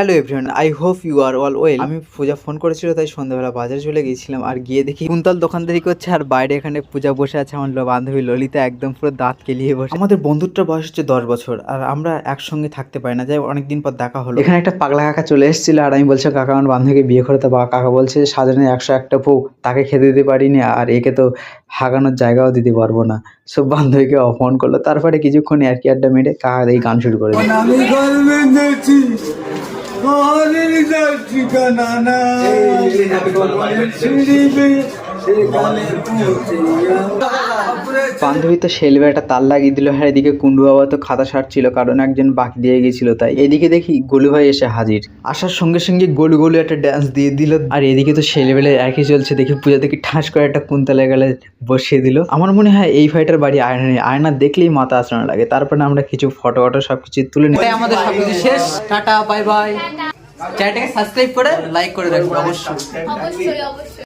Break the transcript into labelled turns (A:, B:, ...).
A: Hello everyone I hope you are all well আমি Puja phone করেছিল তাই সন্ধ্যাবেলা বাজারে চলে গিয়েছিলাম। আর গিয়ে দেখি কুন্তল দোকানদারি করছে আর বাইরে এখানে পূজা বসে আছে আমার বান্ধবী ললিতা একদম পুরো দাঁত কেলিয়ে বসে। আমাদের বন্ধুত্বের বয়স হচ্ছে দশ বছর আর আমরা একসঙ্গে থাকতে পারি না। যাই অনেকদিন পর দেখা হলো। এখানে একটা পাগলা কাকা চলে এসেছিল আর আমি বলছি কাকা আমার বান্ধবীকে বিয়ে করতে বা কাকা বলছে সাজানো একশো একটা বউ তাকে খেতে দিতে পারিনি আর একে তো হাগানোর জায়গাও দিতে পারব না। সব বান্ধবীকে অপমান করল। তারপরে কিছুক্ষণ আর কি আড্ডা মেরে কাকা এই গান শুরু করে দিল
B: আমি গর্বেন্দ্রছি মহানের যার ঠিকানা না
A: বান্ধবী তো সেলবে একটা তাল লাগিয়ে দিল। হ্যাঁ এদিকে কুন্ডু বাবা তো খাতা সারছিল কারণ একজন বাকি দিয়ে গেছিল তাই। এদিকে দেখি গোলু ভাই এসে হাজির। আসার সঙ্গে সঙ্গে গোলু গোলু একটা ড্যান্স দিয়ে দিল। আর এদিকে তো সেলবেলে একই চলছে দেখি পূজা দেখি ঠাস করে একটা কুন্তলে গেলে বসিয়ে দিল। আমার মনে হয় এই ভাইটার বাড়ি আয়না নেই। আয়না দেখলেই মাথা আসড়ানো লাগে। তারপরে আমরা কিছু ফটো ফটো সব কিছু তুলে নিই।
C: আমাদের সবকিছু শেষ। টাটা বাই বাই চ্যানেলটাকে সাবস্ক্রাইব করে লাইক করে অবশ্যই
D: অবশ্যই। অবশ্যই।